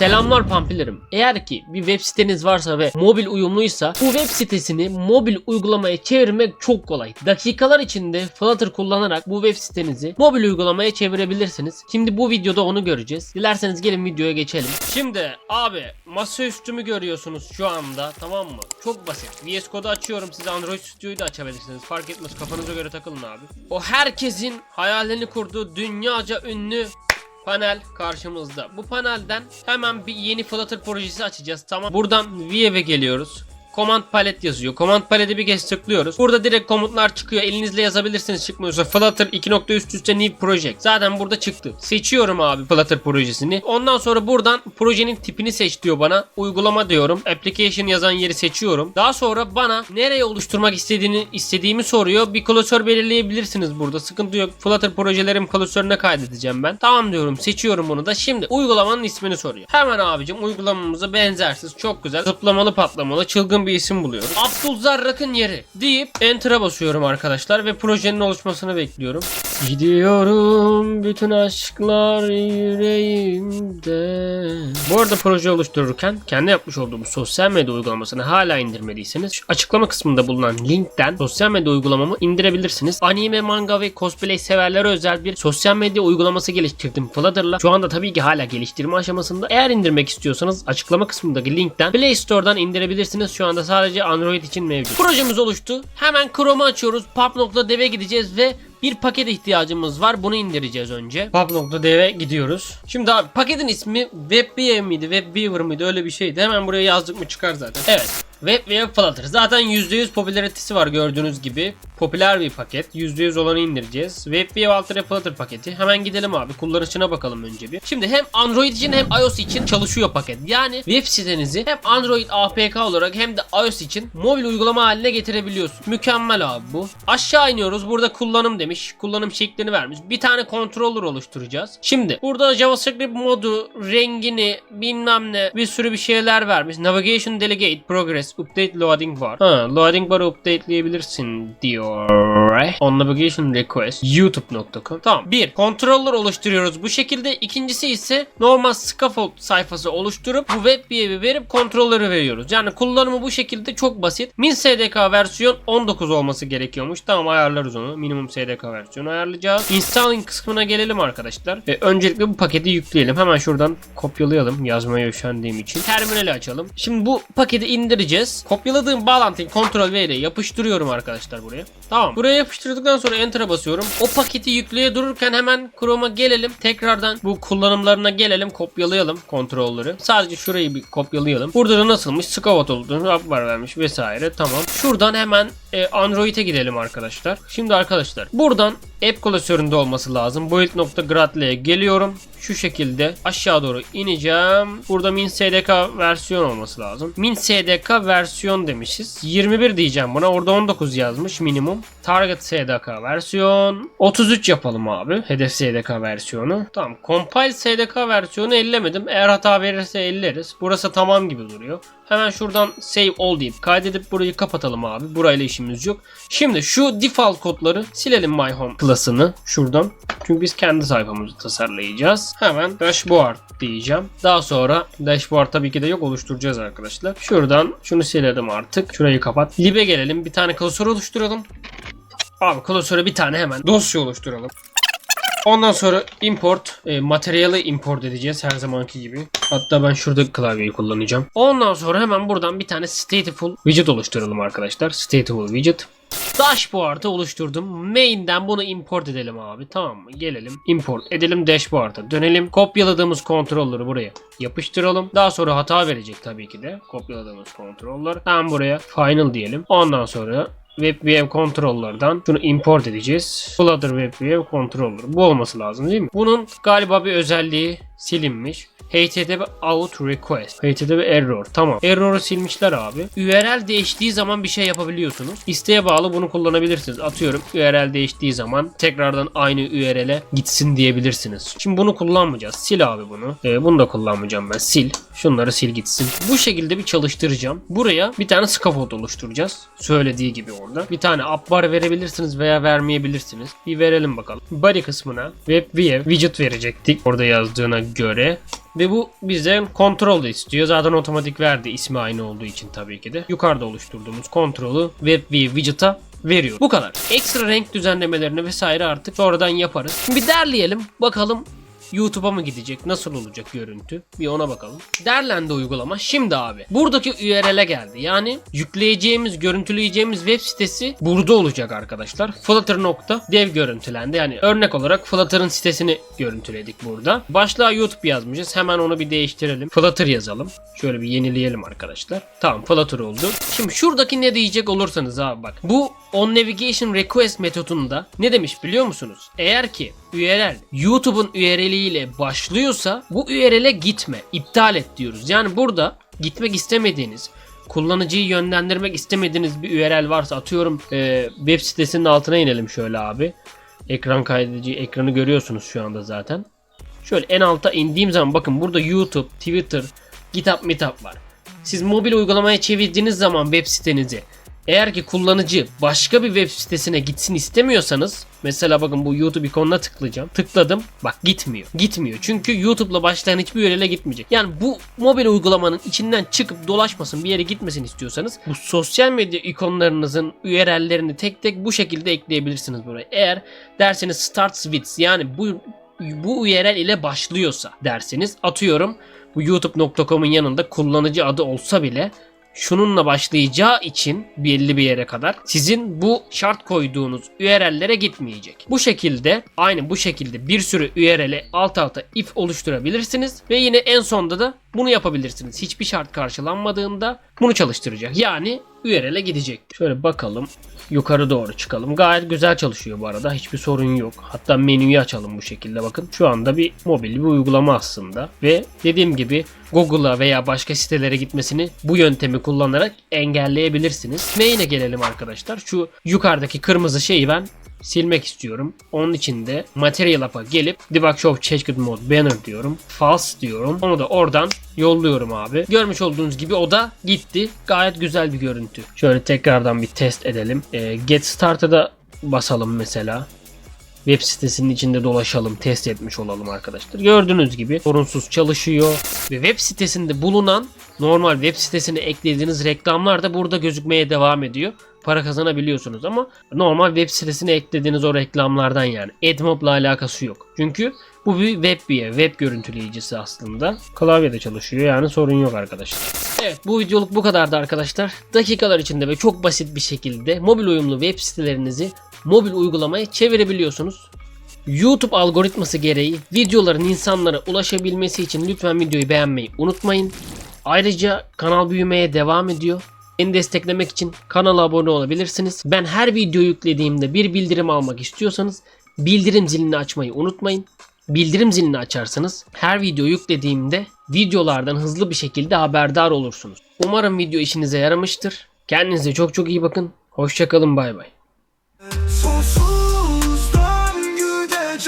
Selamlar pampilerim. Eğer ki bir web siteniz varsa ve mobil uyumluysa bu web sitesini mobil uygulamaya çevirmek çok kolay. Dakikalar içinde Flutter kullanarak bu web sitenizi mobil uygulamaya çevirebilirsiniz. Şimdi bu videoda onu göreceğiz. Dilerseniz gelin videoya geçelim. Şimdi abi masaüstümü görüyorsunuz şu anda tamam mı? Çok basit. VS Code'u açıyorum. Siz Android Studio'yu da açabilirsiniz. Fark etmez kafanıza göre takılın abi. O herkesin hayalini kurduğu dünyaca ünlü panel karşımızda. Bu panelden hemen bir yeni Flutter projesi açacağız. Tamam. Buradan View'e geliyoruz. Command palet yazıyor. Command paleti bir kez tıklıyoruz. Burada direkt komutlar çıkıyor. Elinizle yazabilirsiniz çıkmıyorsa. Flutter 2. üst üste new project. Zaten burada çıktı. Seçiyorum abi Flutter projesini. Ondan sonra buradan projenin tipini seç diyor bana. Uygulama diyorum. Application yazan yeri seçiyorum. Daha sonra bana nereye oluşturmak istediğini istediğimi soruyor. Bir klasör belirleyebilirsiniz burada. Sıkıntı yok. Flutter projelerim klasörüne kaydedeceğim ben. Tamam diyorum. Seçiyorum bunu da. Şimdi uygulamanın ismini soruyor. Hemen abicim uygulamamızı benzersiz çok güzel zıplamalı patlamalı çılgın bir isim buluyoruz. Abdülzarrak'ın yeri deyip enter'a basıyorum arkadaşlar ve projenin oluşmasını bekliyorum. Gidiyorum bütün aşklar yüreğimde. Bu arada proje oluştururken kendi yapmış olduğumuz sosyal medya uygulamasını hala indirmediyseniz şu açıklama kısmında bulunan linkten sosyal medya uygulamamı indirebilirsiniz. Anime, manga ve cosplay severlere özel bir sosyal medya uygulaması geliştirdim Flutter'la. Şu anda tabii ki hala geliştirme aşamasında. Eğer indirmek istiyorsanız açıklama kısmındaki linkten Play Store'dan indirebilirsiniz. Şu anda sadece Android için mevcut. Projemiz oluştu. Hemen Chrome'u açıyoruz. pub.dev'e gideceğiz ve bir paket ihtiyacımız var. Bunu indireceğiz önce. Pub.dev'e gidiyoruz. Şimdi abi paketin ismi WebViewer miydi? WebViewer mıydı? Öyle bir şeydi. Hemen buraya yazdık mı çıkar zaten. Evet. WebViewer Flutter. Zaten %100 popülaritesi var gördüğünüz gibi. Popüler bir paket. %100 olanı indireceğiz. WebViewer Ultra Flutter paketi. Hemen gidelim abi. Kullanışına bakalım önce bir. Şimdi hem Android için hem iOS için çalışıyor paket. Yani web sitenizi hem Android APK olarak hem de iOS için mobil uygulama haline getirebiliyorsun. Mükemmel abi bu. Aşağı iniyoruz. Burada kullanım demiş. Kullanım şeklini vermiş. Bir tane controller oluşturacağız. Şimdi burada JavaScript modu, rengini, bilmem ne bir sürü bir şeyler vermiş. Navigation Delegate, Progress, Update, Loading var. Ha, loading bar'ı updateleyebilirsin diyor. On Navigation Request, youtube.com. Tamam. Bir, controller oluşturuyoruz bu şekilde. İkincisi ise normal scaffold sayfası oluşturup bu web bir verip controller'ı veriyoruz. Yani kullanımı bu şekilde çok basit. Min SDK versiyon 19 olması gerekiyormuş. Tamam ayarlarız onu. Minimum SDK versiyonu ayarlayacağız. Installing kısmına gelelim arkadaşlar. Ve öncelikle bu paketi yükleyelim. Hemen şuradan kopyalayalım. Yazmaya üşendiğim için. Terminali açalım. Şimdi bu paketi indireceğiz. Kopyaladığım bağlantıyı Ctrl V ile yapıştırıyorum arkadaşlar buraya. Tamam. Buraya yapıştırdıktan sonra Enter'a basıyorum. O paketi yükleye dururken hemen Chrome'a gelelim. Tekrardan bu kullanımlarına gelelim. Kopyalayalım kontrolleri. Sadece şurayı bir kopyalayalım. Burada da nasılmış? Scavot olduğunu var vermiş vesaire. Tamam. Şuradan hemen e, Android'e gidelim arkadaşlar. Şimdi arkadaşlar buradan app klasöründe olması lazım. Build.gradle'ye geliyorum. Şu şekilde aşağı doğru ineceğim. Burada min SDK versiyon olması lazım. Min SDK versiyon demişiz. 21 diyeceğim buna. Orada 19 yazmış minimum. Target SDK versiyon 33 yapalım abi. Hedef SDK versiyonu. Tamam. Compile SDK versiyonu ellemedim. Eğer hata verirse elleriz. Burası tamam gibi duruyor. Hemen şuradan save all deyip kaydedip burayı kapatalım abi. Burayla işimiz yok. Şimdi şu default kodları silelim my home klasını şuradan. Çünkü biz kendi sayfamızı tasarlayacağız. Hemen dashboard diyeceğim. Daha sonra dashboard tabii ki de yok oluşturacağız arkadaşlar. Şuradan şunu silelim artık. Şurayı kapat. Lib'e gelelim. Bir tane klasör oluşturalım. Abi klasöre bir tane hemen dosya oluşturalım. Ondan sonra import, e, materyali import edeceğiz her zamanki gibi. Hatta ben şurada klavyeyi kullanacağım. Ondan sonra hemen buradan bir tane stateful widget oluşturalım arkadaşlar. Stateful widget. Dashboard'ı oluşturdum. Main'den bunu import edelim abi. Tamam mı? Gelelim. Import edelim dashboard'a. Dönelim. Kopyaladığımız kontrolleri buraya yapıştıralım. Daha sonra hata verecek tabii ki de. Kopyaladığımız kontroller. Hemen buraya final diyelim. Ondan sonra WebView controller'dan şunu import edeceğiz. Flutter WebView controller. Bu olması lazım değil mi? Bunun galiba bir özelliği silinmiş. HTTP out request. HTTP error. Tamam. Error'u silmişler abi. URL değiştiği zaman bir şey yapabiliyorsunuz. İsteğe bağlı bunu kullanabilirsiniz. Atıyorum URL değiştiği zaman tekrardan aynı URL'e gitsin diyebilirsiniz. Şimdi bunu kullanmayacağız. Sil abi bunu. Ee, bunu da kullanmayacağım ben. Sil. Şunları sil gitsin. Bu şekilde bir çalıştıracağım. Buraya bir tane scaffold oluşturacağız. Söylediği gibi orada. Bir tane app bar verebilirsiniz veya vermeyebilirsiniz. Bir verelim bakalım. Body kısmına WebView widget verecektik. Orada yazdığına göre. Ve bu bizden kontrol de istiyor. Zaten otomatik verdi ismi aynı olduğu için tabii ki de. Yukarıda oluşturduğumuz kontrolü web view widget'a veriyor. Bu kadar. Ekstra renk düzenlemelerini vesaire artık sonradan yaparız. Bir derleyelim. Bakalım YouTube'a mı gidecek? Nasıl olacak görüntü? Bir ona bakalım. Derlendi uygulama. Şimdi abi. Buradaki URL'e geldi. Yani yükleyeceğimiz, görüntüleyeceğimiz web sitesi burada olacak arkadaşlar. Flutter.dev görüntülendi. Yani örnek olarak Flutter'ın sitesini görüntüledik burada. Başlığa YouTube yazmışız. Hemen onu bir değiştirelim. Flutter yazalım. Şöyle bir yenileyelim arkadaşlar. Tamam Flutter oldu. Şimdi şuradaki ne diyecek olursanız abi bak. Bu on navigation request metodunda ne demiş biliyor musunuz? Eğer ki URL YouTube'un URL ile başlıyorsa bu URL'e gitme, iptal et diyoruz. Yani burada gitmek istemediğiniz kullanıcıyı yönlendirmek istemediğiniz bir URL varsa atıyorum e, web sitesinin altına inelim şöyle abi. Ekran kaydedici ekranı görüyorsunuz şu anda zaten. Şöyle en alta indiğim zaman bakın burada YouTube, Twitter, GitHub, Meetup var. Siz mobil uygulamaya çevirdiğiniz zaman web sitenizi eğer ki kullanıcı başka bir web sitesine gitsin istemiyorsanız mesela bakın bu YouTube ikonuna tıklayacağım. Tıkladım. Bak gitmiyor. Gitmiyor. Çünkü YouTube'la başlayan hiçbir URL'e gitmeyecek. Yani bu mobil uygulamanın içinden çıkıp dolaşmasın bir yere gitmesin istiyorsanız bu sosyal medya ikonlarınızın URL'lerini tek tek bu şekilde ekleyebilirsiniz buraya. Eğer derseniz starts with yani bu bu URL ile başlıyorsa derseniz atıyorum bu youtube.com'un yanında kullanıcı adı olsa bile şununla başlayacağı için belli bir yere kadar sizin bu şart koyduğunuz URL'lere gitmeyecek. Bu şekilde aynı bu şekilde bir sürü URL'e alt alta if oluşturabilirsiniz ve yine en sonda da bunu yapabilirsiniz. Hiçbir şart karşılanmadığında bunu çalıştıracak. Yani URL'e gidecek. Şöyle bakalım. Yukarı doğru çıkalım. Gayet güzel çalışıyor bu arada. Hiçbir sorun yok. Hatta menüyü açalım bu şekilde bakın. Şu anda bir mobil bir uygulama aslında. Ve dediğim gibi Google'a veya başka sitelere gitmesini bu yöntemi kullanarak engelleyebilirsiniz. Main'e gelelim arkadaşlar. Şu yukarıdaki kırmızı şeyi ben silmek istiyorum. Onun için de Material App'a gelip Debug Show Changed Mode Banner diyorum. False diyorum. Onu da oradan yolluyorum abi. Görmüş olduğunuz gibi o da gitti. Gayet güzel bir görüntü. Şöyle tekrardan bir test edelim. Ee, Get Started'a basalım mesela web sitesinin içinde dolaşalım, test etmiş olalım arkadaşlar. Gördüğünüz gibi sorunsuz çalışıyor ve web sitesinde bulunan normal web sitesine eklediğiniz reklamlar da burada gözükmeye devam ediyor. Para kazanabiliyorsunuz ama normal web sitesine eklediğiniz o reklamlardan yani. AdMob'la alakası yok. Çünkü bu bir web bir web görüntüleyicisi aslında. Klavyede çalışıyor yani sorun yok arkadaşlar. Evet bu videoluk bu kadardı arkadaşlar. Dakikalar içinde ve çok basit bir şekilde mobil uyumlu web sitelerinizi mobil uygulamaya çevirebiliyorsunuz. YouTube algoritması gereği videoların insanlara ulaşabilmesi için lütfen videoyu beğenmeyi unutmayın. Ayrıca kanal büyümeye devam ediyor. Beni desteklemek için kanala abone olabilirsiniz. Ben her video yüklediğimde bir bildirim almak istiyorsanız bildirim zilini açmayı unutmayın. Bildirim zilini açarsanız her video yüklediğimde videolardan hızlı bir şekilde haberdar olursunuz. Umarım video işinize yaramıştır. Kendinize çok çok iyi bakın. Hoşçakalın bay bay. Sonsuz döngüde